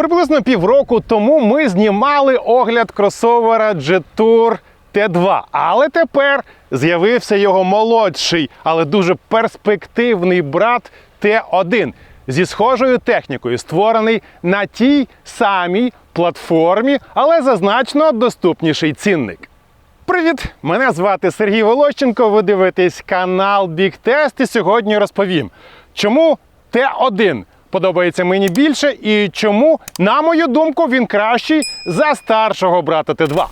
Приблизно півроку тому ми знімали огляд кросовера Jetour T2. Але тепер з'явився його молодший, але дуже перспективний брат T1 зі схожою технікою, створений на тій самій платформі, але за значно доступніший цінник. Привіт! Мене звати Сергій Волощенко. Ви дивитесь канал Big і сьогодні розповім, чому Т1 подобається мені більше і чому, на мою думку, він кращий за старшого брата Т2.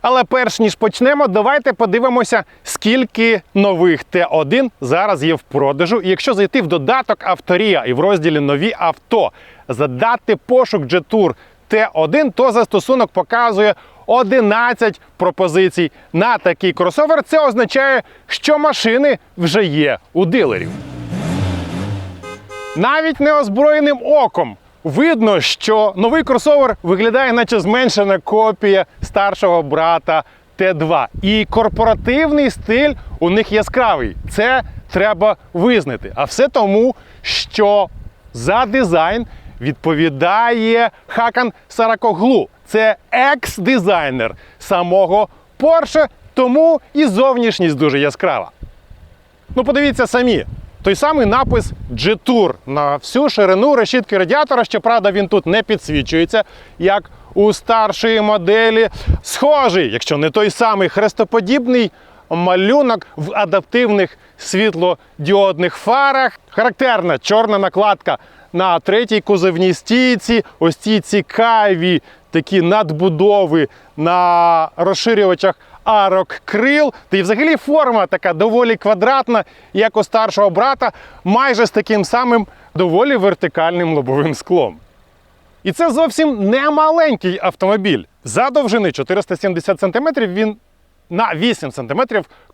Але перш ніж почнемо, давайте подивимося, скільки нових Т1 зараз є в продажу. І якщо зайти в додаток Авторія і в розділі Нові авто задати пошук Jetour Т1, то застосунок показує 11 пропозицій на такий кросовер. Це означає, що машини вже є у дилерів. Навіть неозброєним оком видно, що новий кросовер виглядає, наче зменшена копія старшого брата Т2. І корпоративний стиль у них яскравий. Це треба визнати. А все тому, що за дизайн відповідає Хакан Саракоглу. Це екс-дизайнер самого Porsche, тому і зовнішність дуже яскрава. Ну, подивіться самі. Той самий напис G-Tour на всю ширину решітки радіатора. Щоправда, він тут не підсвічується, як у старшої моделі. Схожий, якщо не той самий хрестоподібний малюнок в адаптивних світлодіодних фарах. Характерна чорна накладка на третій кузовній стійці. Ось ці цікаві такі надбудови на розширювачах арок крил. Та й взагалі форма така доволі квадратна, як у старшого брата, майже з таким самим доволі вертикальним лобовим склом. І це зовсім не маленький автомобіль. За довжини 470 см він на 8 см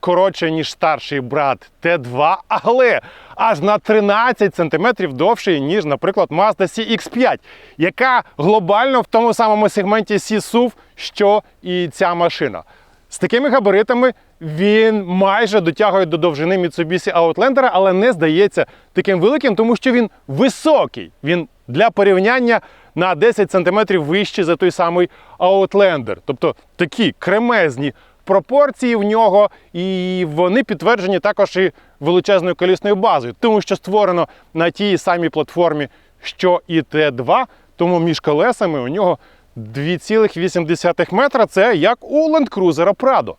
коротше, ніж старший брат Т2, але аж на 13 см довший, ніж, наприклад, Mazda CX5, яка глобально в тому самому сегменті C-SUV, що і ця машина. З такими габаритами він майже дотягує до довжини Mitsubishi Outlander, але не здається таким великим, тому що він високий. Він для порівняння на 10 см вищий за той самий Outlander. Тобто такі кремезні пропорції в нього, і вони підтверджені також і величезною колісною базою, тому що створено на тій самій платформі, що і Т2, тому між колесами у нього 2,8 метра. Це як у Land Cruiser Prado.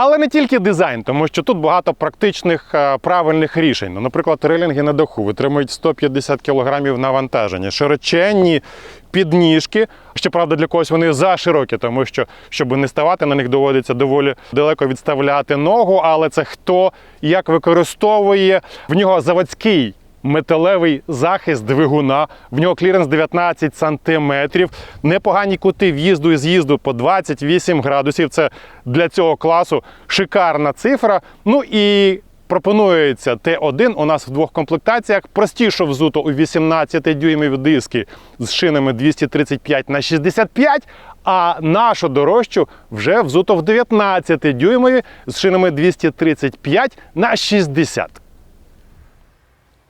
Але не тільки дизайн, тому що тут багато практичних е, правильних рішень. Ну, наприклад, релінги на даху витримують 150 кг навантаження, широченні підніжки. Щоправда, для когось вони заширокі, тому що, щоб не ставати на них, доводиться доволі далеко відставляти ногу. Але це хто як використовує в нього заводський металевий захист двигуна, в нього кліренс 19 сантиметрів, непогані кути в'їзду і з'їзду по 28 градусів. Це для цього класу шикарна цифра. Ну і пропонується Т1 у нас в двох комплектаціях. Простіше взуто у 18 дюймів диски з шинами 235 на 65 а нашу дорожчу вже взуто в 19 дюймові з шинами 235 на 60.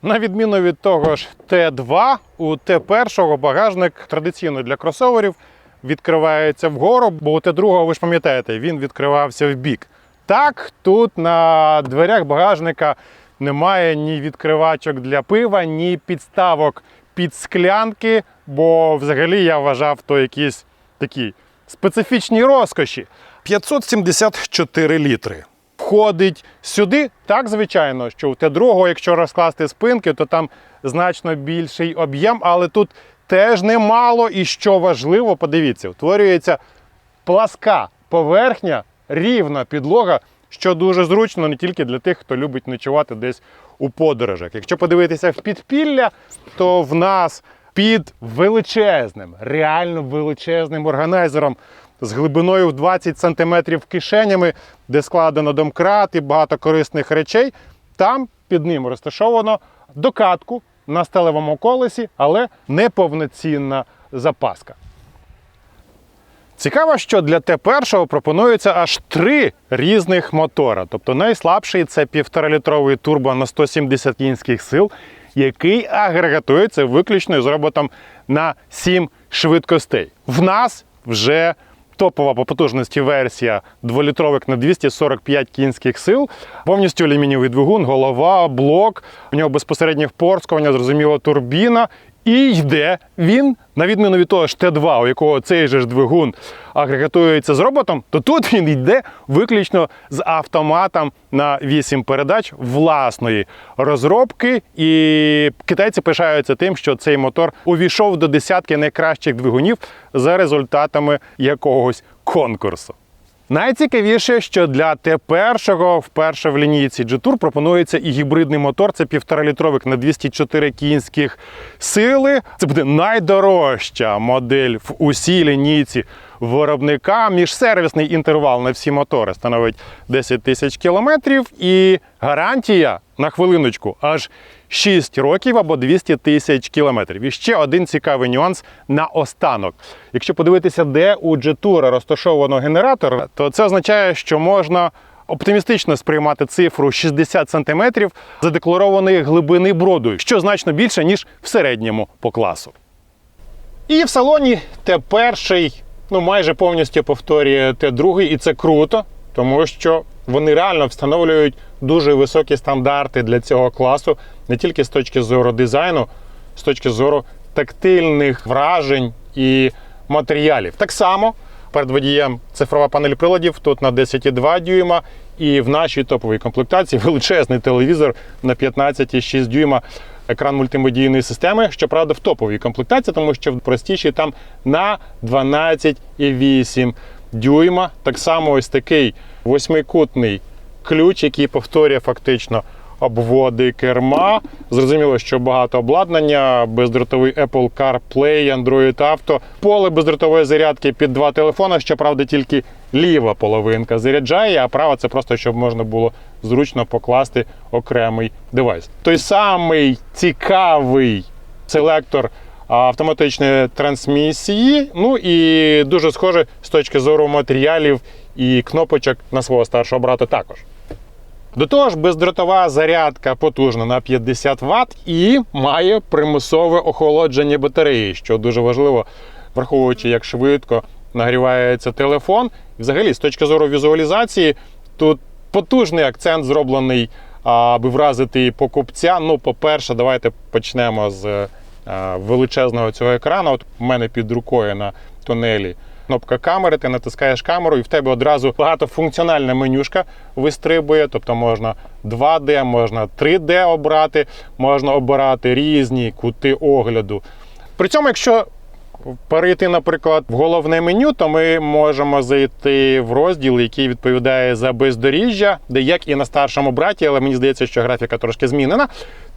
На відміну від того ж Т2, у Т1 багажник традиційно для кросоверів відкривається вгору, бо у Т2, ви ж пам'ятаєте, він відкривався в бік. Так, тут на дверях багажника немає ні відкривачок для пива, ні підставок під склянки, бо взагалі я вважав то якісь такі специфічні розкоші. 574 літри входить сюди. Так, звичайно, що у Т2, якщо розкласти спинки, то там значно більший об'єм, але тут теж немало. І що важливо, подивіться, утворюється пласка поверхня, рівна підлога, що дуже зручно не тільки для тих, хто любить ночувати десь у подорожах. Якщо подивитися в підпілля, то в нас під величезним, реально величезним органайзером з глибиною в 20 см кишенями, де складено домкрат і багато корисних речей. Там під ним розташовано докатку на сталевому колесі, але неповноцінна запаска. Цікаво, що для Т1 пропонується аж три різних мотора. Тобто найслабший це 1,5-літровий турбо на 170 кінських сил, який агрегатується виключно з роботом на 7 швидкостей. В нас вже топова по потужності версія 2-літровик на 245 кінських сил, повністю алюмінієвий двигун, голова, блок, у нього безпосереднє впорскування, зрозуміло, турбіна. І йде він, на відміну від того ж Т2, у якого цей же ж двигун агрегатується з роботом, то тут він йде виключно з автоматом на 8 передач власної розробки. І китайці пишаються тим, що цей мотор увійшов до десятки найкращих двигунів за результатами якогось конкурсу. Найцікавіше, що для Т1 вперше в лінійці G-Tour пропонується і гібридний мотор. Це 1,5-літровик на 204 кінських сили. Це буде найдорожча модель в усій лінійці виробника. Міжсервісний інтервал на всі мотори становить 10 тисяч кілометрів. І гарантія на хвилиночку аж 6 років або 200 тисяч кілометрів. І ще один цікавий нюанс на останок. Якщо подивитися, де у G-Tour розташовано генератор, то це означає, що можна оптимістично сприймати цифру 60 см задекларованої глибини броду, що значно більше, ніж в середньому по класу. І в салоні Т1 ну, майже повністю повторює Т2, і це круто, тому що вони реально встановлюють дуже високі стандарти для цього класу, не тільки з точки зору дизайну, з точки зору тактильних вражень і матеріалів. Так само перед водієм цифрова панель приладів тут на 10,2 дюйма, і в нашій топовій комплектації величезний телевізор на 15,6 дюйма. Екран мультимедійної системи, щоправда, в топовій комплектації, тому що в простіші там на 12,8 дюйма. Так само ось такий восьмикутний ключ, який повторює фактично обводи керма. Зрозуміло, що багато обладнання, бездротовий Apple CarPlay, Android Auto, поле бездротової зарядки під два телефони. Щоправда, тільки ліва половинка заряджає, а права це просто щоб можна було зручно покласти окремий девайс. Той самий цікавий селектор автоматичної трансмісії. Ну і дуже схоже з точки зору матеріалів і кнопочок на свого старшого брата також. До того ж, бездротова зарядка потужна на 50 Вт і має примусове охолодження батареї, що дуже важливо, враховуючи, як швидко нагрівається телефон. Взагалі, з точки зору візуалізації, тут потужний акцент зроблений, аби вразити покупця. Ну, по-перше, давайте почнемо з е, величезного цього екрану. От у мене під рукою на тунелі кнопка камери, ти натискаєш камеру, і в тебе одразу багатофункціональна менюшка вистрибує. Тобто можна 2D, можна 3D обрати, можна обирати різні кути огляду. При цьому, якщо перейти, наприклад, в головне меню, то ми можемо зайти в розділ, який відповідає за бездоріжжя, де як і на старшому браті, але мені здається, що графіка трошки змінена.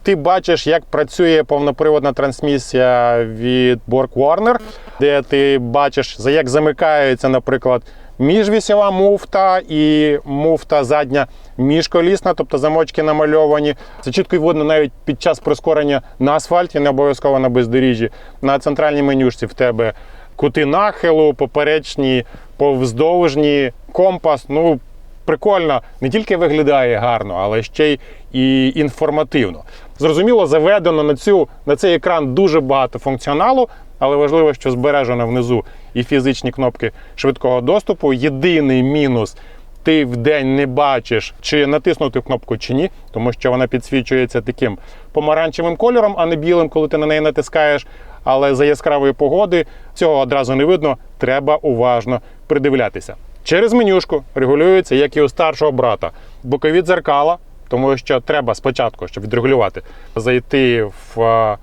Ти бачиш, як працює повноприводна трансмісія від Borg Warner, де ти бачиш, як замикається, наприклад, міжвісєва муфта і муфта задня міжколісна, тобто замочки намальовані. Це чітко й видно навіть під час прискорення на асфальті, не обов'язково на бездоріжжі. На центральній менюшці в тебе кути нахилу, поперечні, повздовжні, компас. Ну, прикольно, не тільки виглядає гарно, але ще й інформативно. Зрозуміло, заведено на цю на цей екран дуже багато функціоналу, але важливо, що збережено внизу і фізичні кнопки швидкого доступу. Єдиний мінус. Ти в день не бачиш, чи натиснути кнопку чи ні, тому що вона підсвічується таким помаранчевим кольором, а не білим, коли ти на неї натискаєш. Але за яскравої погоди цього одразу не видно. Треба уважно придивлятися. Через менюшку регулюється, як і у старшого брата, бокові дзеркала, тому що треба спочатку, щоб відрегулювати, зайти в,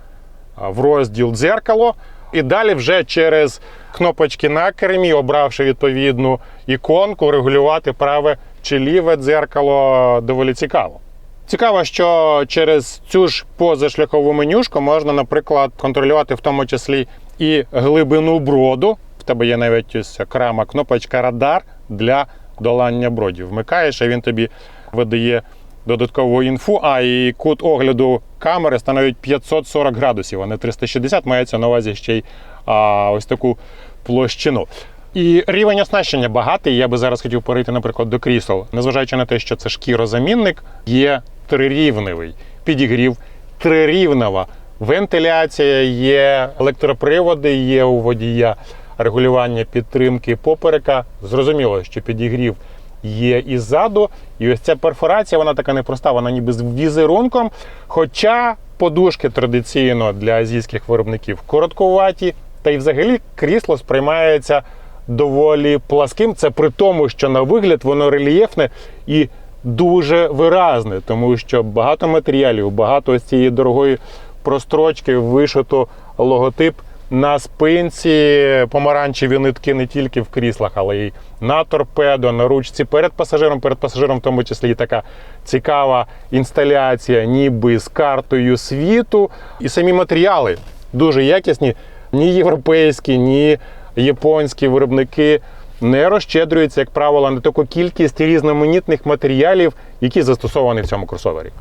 в розділ дзеркало. І далі вже через кнопочки на кермі, обравши відповідну іконку, регулювати праве чи ліве дзеркало доволі цікаво. Цікаво, що через цю ж позашляхову менюшку можна, наприклад, контролювати в тому числі і глибину броду. В тебе є навіть ось окрема кнопочка радар для долання бродів. Вмикаєш, а він тобі видає додаткову інфу. А і кут огляду камери становить 540 градусів, а не 360, мається на увазі ще й а, ось таку площину. І рівень оснащення багатий. Я би зараз хотів перейти, наприклад, до крісел. Незважаючи на те, що це шкірозамінник, є трирівневий підігрів трирівнева. Вентиляція є, електроприводи є у водія, регулювання підтримки поперека. Зрозуміло, що підігрів є і ззаду. І ось ця перфорація, вона така непроста, вона ніби з візерунком. Хоча подушки традиційно для азійських виробників короткуваті, та й взагалі крісло сприймається доволі пласким. Це при тому, що на вигляд воно рельєфне і дуже виразне, тому що багато матеріалів, багато ось цієї дорогої прострочки, вишито логотип на спинці, помаранчеві нитки не тільки в кріслах, але й на торпедо, на ручці перед пасажиром, перед пасажиром, в тому числі і така цікава інсталяція, ніби з картою світу. І самі матеріали дуже якісні, ні європейські, ні японські виробники не розщедрюються, як правило, на таку кількість різноманітних матеріалів, які застосовані в цьому кросовері.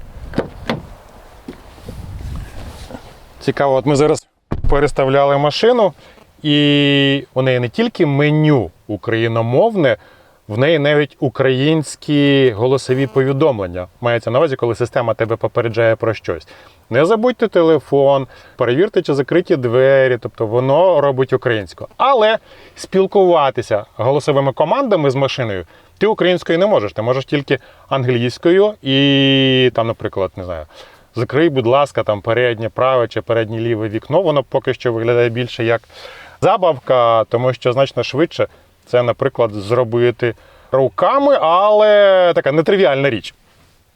Цікаво, от ми зараз переставляли машину, і у неї не тільки меню україномовне, в неї навіть українські голосові повідомлення. Мається на увазі, коли система тебе попереджає про щось. Не забудьте телефон, перевірте, чи закриті двері, тобто воно робить українською. Але спілкуватися голосовими командами з машиною ти українською не можеш. Ти можеш тільки англійською і там, наприклад, не знаю. Закрий, будь ласка, там переднє праве чи переднє ліве вікно. Воно поки що виглядає більше як забавка, тому що значно швидше це, наприклад, зробити руками, але така нетривіальна річ.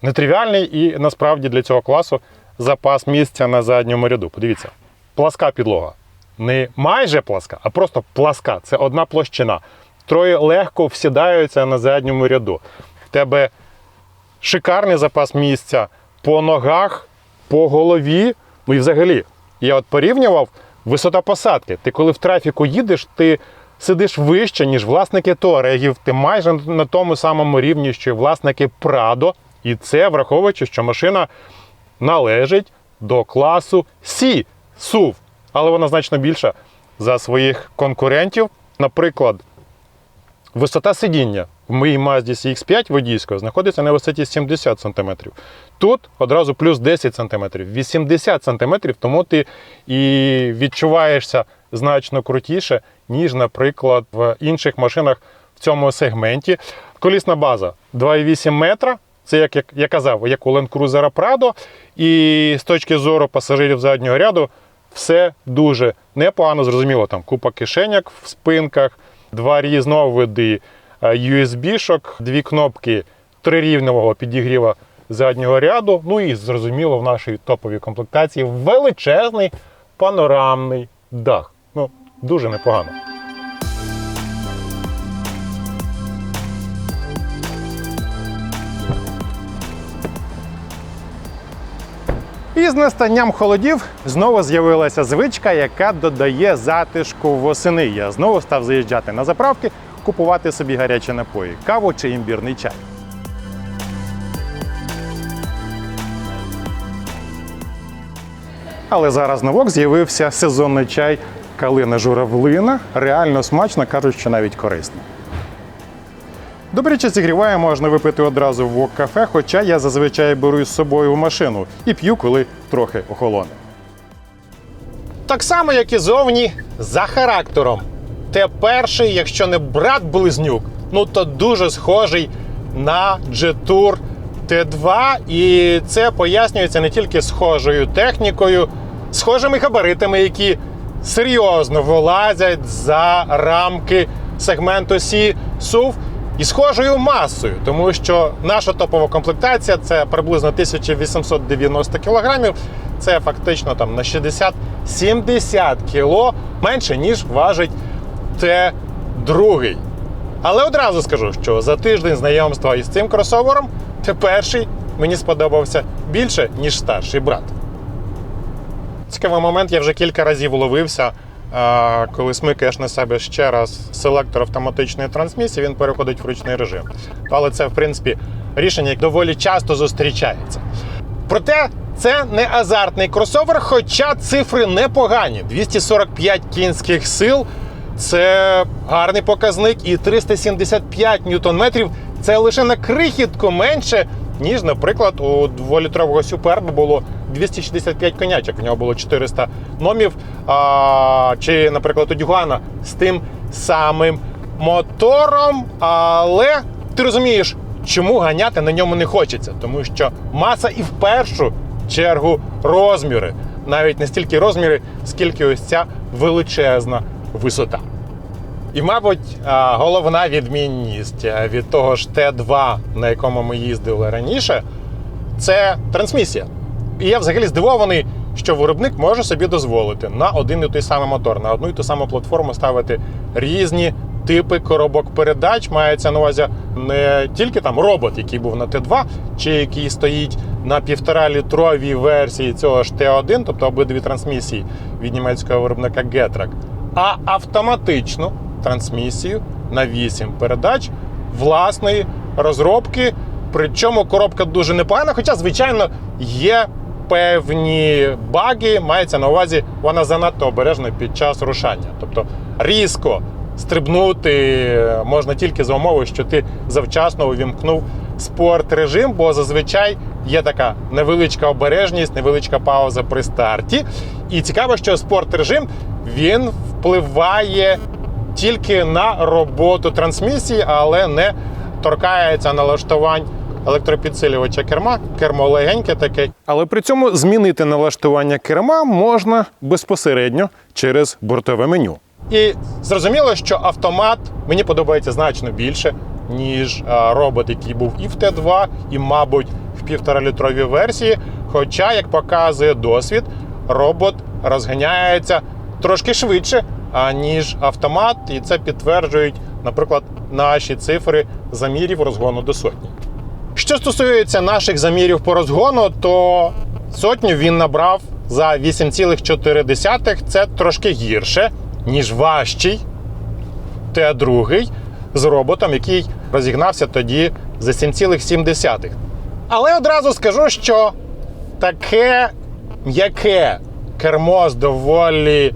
Нетривіальний і насправді для цього класу запас місця на задньому ряду. Подивіться, пласка підлога. Не майже пласка, а просто пласка. Це одна площина. Троє легко всідаються на задньому ряду. В тебе шикарний запас місця по ногах, по голові. Ну і взагалі, я от порівнював висота посадки. Ти коли в трафіку їдеш, ти сидиш вище, ніж власники Туарегів. Ти майже на тому самому рівні, що й власники Прадо. І це враховуючи, що машина належить до класу Сі SUV. Але вона значно більша за своїх конкурентів. Наприклад, Висота сидіння в моїй Mazda CX5 водійської знаходиться на висоті 70 см. Тут одразу плюс 10 см, 80 см, тому ти і відчуваєшся значно крутіше, ніж, наприклад, в інших машинах в цьому сегменті. Колісна база 2,8 метра. Це, як я, казав, як у Land Cruiser Prado. І з точки зору пасажирів заднього ряду все дуже непогано. Зрозуміло, там купа кишеняк в спинках, два різновиди е, USB-шок, дві кнопки трирівневого підігріва заднього ряду. Ну і зрозуміло, в нашій топовій комплектації величезний панорамний дах. Ну, дуже непогано. І з настанням холодів знову з'явилася звичка, яка додає затишку восени. Я знову став заїжджати на заправки, купувати собі гарячі напої, каву чи імбірний чай. Але зараз новок з'явився сезонний чай калина журавлина. Реально смачно, кажуть, що навіть корисно. Добряче зігріває можна випити одразу в вок-кафе, хоча я зазвичай беру із собою в машину і п'ю, коли трохи охолоне. Так само, як і зовні, за характером. Те перший, якщо не брат близнюк, ну то дуже схожий на Jetour T2. І це пояснюється не тільки схожою технікою, схожими габаритами, які серйозно вилазять за рамки сегменту Сі SUV і схожою масою, тому що наша топова комплектація це приблизно 1890 кілограмів. Це фактично там на 60-70 кіло менше, ніж важить Т2. Але одразу скажу, що за тиждень знайомства із цим кросовером перший мені сподобався більше, ніж старший брат. Цікавий момент, я вже кілька разів ловився. Коли смикаєш на себе ще раз селектор автоматичної трансмісії, він переходить в ручний режим. Але це, в принципі, рішення яке доволі часто зустрічається. Проте це не азартний кросовер, хоча цифри непогані. 245 кінських сил це гарний показник, і 375 ньютон-метрів це лише на крихітку менше, ніж, наприклад, у дволітрового Суперба було 265 конячок, в нього було 400 номів. А, чи, наприклад, у Дюгана з тим самим мотором. Але ти розумієш, чому ганяти на ньому не хочеться, тому що маса і в першу чергу розміри. Навіть не стільки розміри, скільки ось ця величезна висота. І, мабуть, головна відмінність е, від того ж Т2, на якому ми їздили раніше, це трансмісія. І я взагалі здивований, що виробник може собі дозволити на один і той самий мотор, на одну і ту саму платформу ставити різні типи коробок передач. Мається на увазі не тільки там робот, який був на Т2, чи який стоїть на півтора-літровій версії цього ж Т1, тобто обидві трансмісії від німецького виробника Getrack, а автоматичну трансмісію на 8 передач власної розробки. Причому коробка дуже непогана, хоча, звичайно, є певні баги, мається на увазі, вона занадто обережна під час рушання. Тобто різко стрибнути можна тільки за умови, що ти завчасно увімкнув спорт режим, бо зазвичай є така невеличка обережність, невеличка пауза при старті. І цікаво, що спорт режим він впливає тільки на роботу трансмісії, але не торкається налаштувань електропідсилювача керма. Кермо легеньке таке. Але при цьому змінити налаштування керма можна безпосередньо через бортове меню. І зрозуміло, що автомат мені подобається значно більше, ніж робот, який був і в Т2, і, мабуть, в півторалітровій версії. Хоча, як показує досвід, робот розганяється трошки швидше, аніж автомат, і це підтверджують, наприклад, наші цифри замірів розгону до сотні. Що стосується наших замірів по розгону, то сотню він набрав за 8,4. Це трошки гірше, ніж важчий Т2 з роботом, який розігнався тоді за 7,7. Але одразу скажу, що таке м'яке кермо з доволі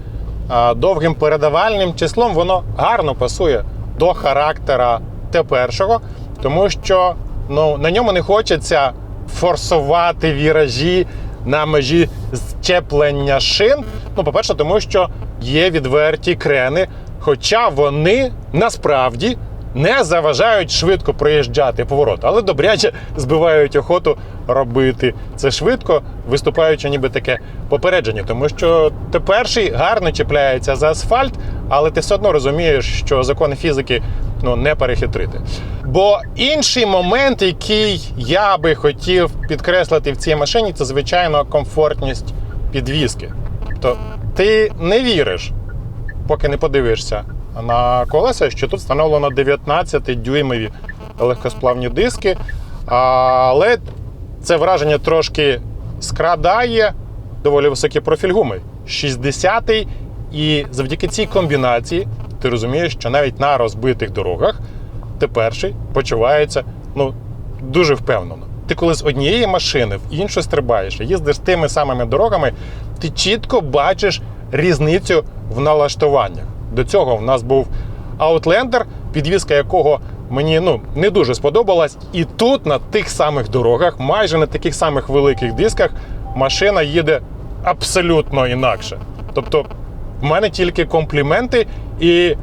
довгим передавальним числом, воно гарно пасує до характера Т1, тому що ну, на ньому не хочеться форсувати віражі на межі зчеплення шин. Ну, по-перше, тому що є відверті крени, хоча вони насправді не заважають швидко проїжджати поворот, але добряче збивають охоту робити це швидко, виступаючи ніби таке попередження, тому що ти перший гарно чіпляється за асфальт, але ти все одно розумієш, що закони фізики ну, не перехитрити. Бо інший момент, який я би хотів підкреслити в цій машині, це звичайно комфортність підвіски. Тобто ти не віриш, поки не подивишся на колеса, що тут встановлено 19-дюймові легкосплавні диски. Але це враження трошки скрадає доволі високий профіль гуми. 60-й. І завдяки цій комбінації ти розумієш, що навіть на розбитих дорогах ти перший почувається ну, дуже впевнено. Ти коли з однієї машини в іншу стрибаєш, їздиш тими самими дорогами, ти чітко бачиш різницю в налаштуваннях. До цього в нас був Outlander, підвізка якого мені ну, не дуже сподобалась. І тут, на тих самих дорогах, майже на таких самих великих дисках, машина їде абсолютно інакше. Тобто, в мене тільки компліменти, і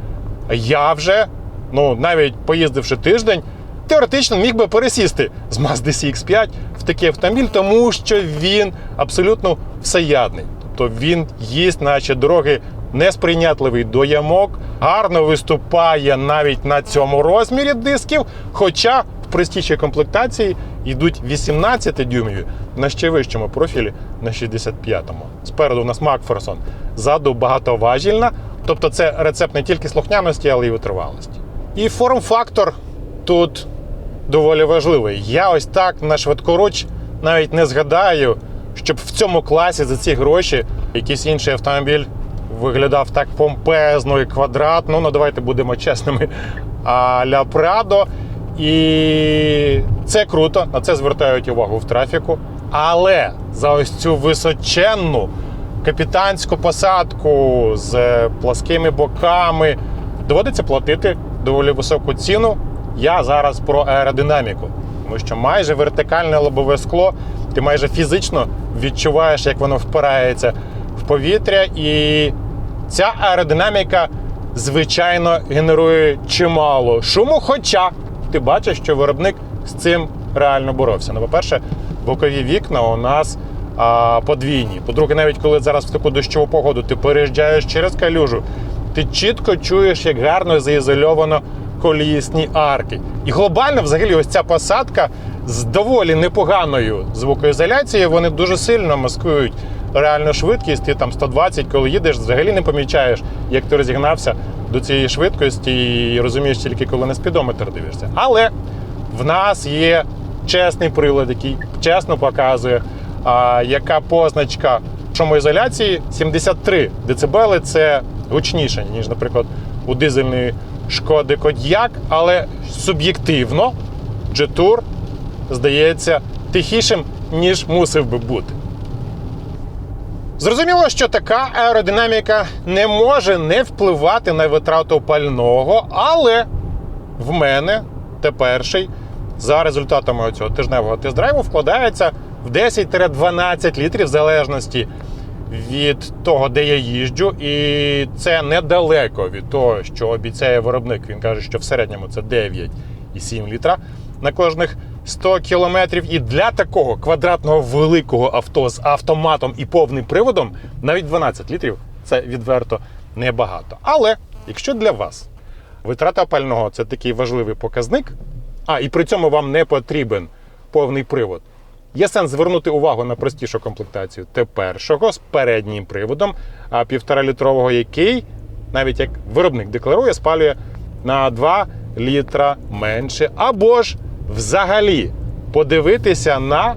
я вже, ну навіть поїздивши тиждень, теоретично міг би пересісти з Mazda CX5 в такий автомобіль, тому що він абсолютно всеядний. Тобто він їсть наші дороги несприйнятливий до ямок, гарно виступає навіть на цьому розмірі дисків. Хоча в простішій комплектації йдуть 18 дюймові на ще вищому профілі на 65-му. Спереду у нас Макферсон, ззаду багатоважільна. Тобто це рецепт не тільки слухняності, але й витривалості. І форм-фактор тут доволі важливий. Я ось так на швидкоруч навіть не згадаю, щоб в цьому класі за ці гроші якийсь інший автомобіль виглядав так помпезно і квадратно. Ну, давайте будемо чесними. А-ля Прадо. І це круто, на це звертають увагу в трафіку. Але за ось цю височенну капітанську посадку з пласкими боками доводиться платити доволі високу ціну. Я зараз про аеродинаміку. Тому що майже вертикальне лобове скло, ти майже фізично відчуваєш, як воно впирається в повітря, і ця аеродинаміка, звичайно, генерує чимало шуму. Хоча ти бачиш, що виробник з цим реально боровся. Ну, по-перше, бокові вікна у нас а, подвійні. По-друге, навіть коли зараз в таку дощову погоду ти переїжджаєш через калюжу, ти чітко чуєш, як гарно заізольовано колісні арки. І глобально, взагалі, ось ця посадка з доволі непоганою звукоізоляцією, вони дуже сильно маскують реальну швидкість. Ти там 120, коли їдеш, взагалі не помічаєш, як ти розігнався до цієї швидкості і розумієш тільки, коли на спідометр дивишся. Але в нас є чесний прилад, який чесно показує, а, яка позначка шумоізоляції 73 дБ це гучніше, ніж, наприклад, у дизельної шкоди Кодьяк, але суб'єктивно G-Tour здається тихішим, ніж мусив би бути. Зрозуміло, що така аеродинаміка не може не впливати на витрату пального, але в мене теперший за результатами цього тижневого тест-драйву вкладається в 10-12 літрів в залежності від того, де я їжджу, і це недалеко від того, що обіцяє виробник. Він каже, що в середньому це 9,7 літра на кожних 100 кілометрів. І для такого квадратного великого авто з автоматом і повним приводом навіть 12 літрів це відверто небагато. Але якщо для вас витрата пального це такий важливий показник, а і при цьому вам не потрібен повний привод. Є сенс звернути увагу на простішу комплектацію Т1 з переднім приводом, а 1,5-літрового, який, навіть як виробник декларує, спалює на 2 літра менше. Або ж взагалі подивитися на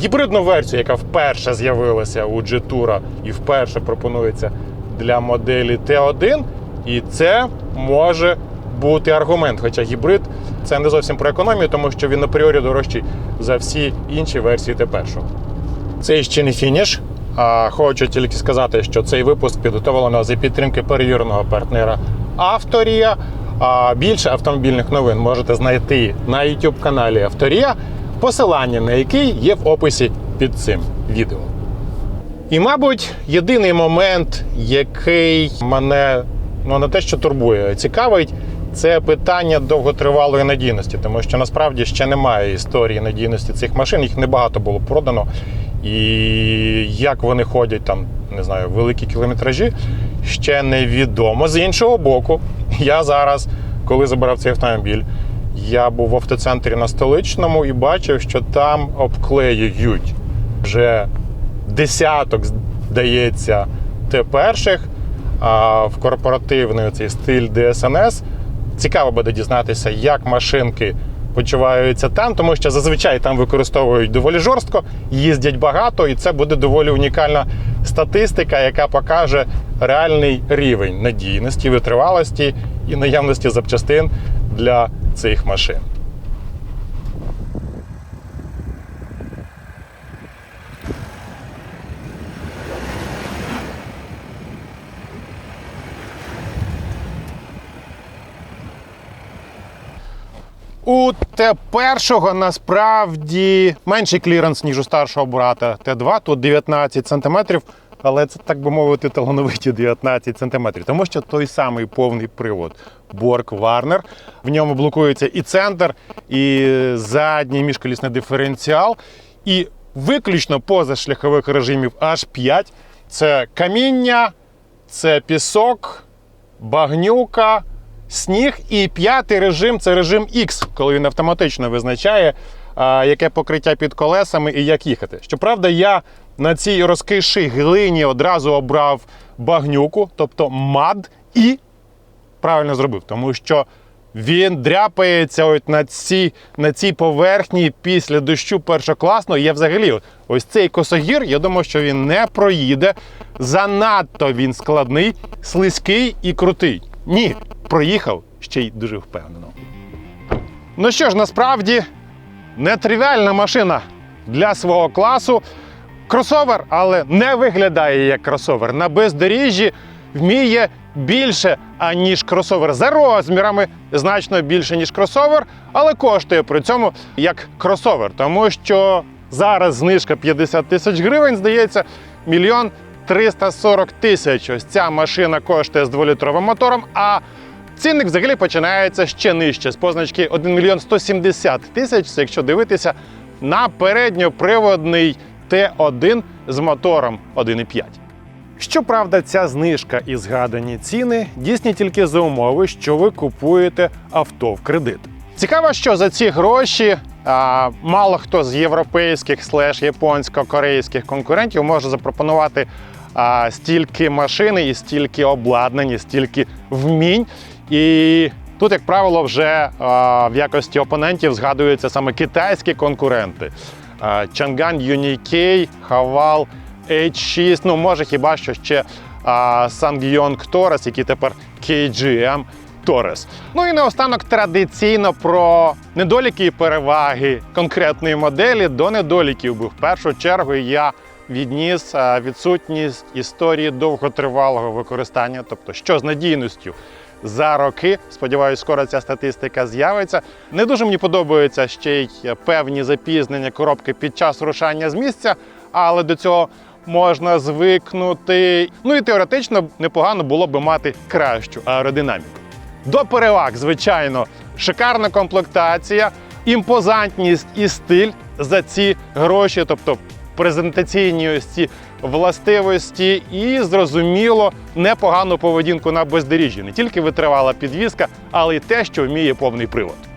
гібридну версію, яка вперше з'явилася у G-Tour і вперше пропонується для моделі Т1. І це може бути аргумент. Хоча гібрид це не зовсім про економію, тому що він апріорі дорожчий за всі інші версії Т1. Це ще не фініш. А хочу тільки сказати, що цей випуск підготовлено за підтримки перевіреного партнера Авторія. А більше автомобільних новин можете знайти на YouTube каналі Авторія, посилання на який є в описі під цим відео. І, мабуть, єдиний момент, який мене ну не те, що турбує, цікавить, це питання довготривалої надійності, тому що насправді ще немає історії надійності цих машин, їх небагато було продано. І як вони ходять там, не знаю, великі кілометражі, ще невідомо. З іншого боку, я зараз, коли забирав цей автомобіль, я був в автоцентрі на столичному і бачив, що там обклеюють вже десяток, здається, Т-перших а в корпоративний цей стиль ДСНС. Цікаво буде дізнатися, як машинки почуваються там, тому що зазвичай там використовують доволі жорстко, їздять багато, і це буде доволі унікальна статистика, яка покаже реальний рівень надійності, витривалості і наявності запчастин для цих машин. У Т1 насправді менший кліренс, ніж у старшого брата Т2, тут 19 см, але це, так би мовити, талановиті 19 см, тому що той самий повний привод Борг Варнер. В ньому блокується і центр, і задній міжколісний диференціал, і виключно позашляхових режимів аж 5. Це каміння, це пісок, багнюка, сніг. І п'ятий режим це режим X, коли він автоматично визначає, яке покриття під колесами і як їхати. Щоправда, я на цій розкишій глині одразу обрав багнюку, тобто мад, і правильно зробив, тому що він дряпається от на цій, на цій поверхні після дощу першокласно. Я взагалі ось цей косогір, я думаю, що він не проїде. Занадто він складний, слизький і крутий. Ні, проїхав ще й дуже впевнено. Ну що ж, насправді нетривіальна машина для свого класу. Кросовер, але не виглядає як кросовер. На бездоріжжі вміє більше, аніж кросовер за розмірами, значно більше, ніж кросовер, але коштує при цьому як кросовер, тому що зараз знижка 50 тисяч гривень, здається, мільйон 340 тисяч. Ось ця машина коштує з дволітровим мотором. А цінник взагалі починається ще нижче з позначки 1 мільйон 170 тисяч. Це якщо дивитися на передньоприводний Т1 з мотором 1,5. Щоправда, ця знижка і згадані ціни дійсні тільки за умови, що ви купуєте авто в кредит. Цікаво, що за ці гроші а, мало хто з європейських слеш японсько-корейських конкурентів може запропонувати а, стільки машини і стільки обладнань, стільки вмінь. І тут, як правило, вже а, в якості опонентів згадуються саме китайські конкуренти. Chang'an Unikei, Haval, H6, ну може хіба що ще Sangyong Torres, який тепер KGM Torres. Ну і наостанок традиційно про недоліки і переваги конкретної моделі до недоліків би в першу чергу я відніс відсутність історії довготривалого використання, тобто що з надійністю. За роки, сподіваюся, скоро ця статистика з'явиться. Не дуже мені подобаються ще й певні запізнення коробки під час рушання з місця, але до цього можна звикнути. Ну і теоретично непогано було би мати кращу аеродинаміку. До переваг, звичайно, шикарна комплектація, імпозантність і стиль за ці гроші, тобто презентаційні ось ці властивості, і зрозуміло непогану поведінку на бездоріжжі. Не тільки витривала підвізка, але й те, що вміє повний привод.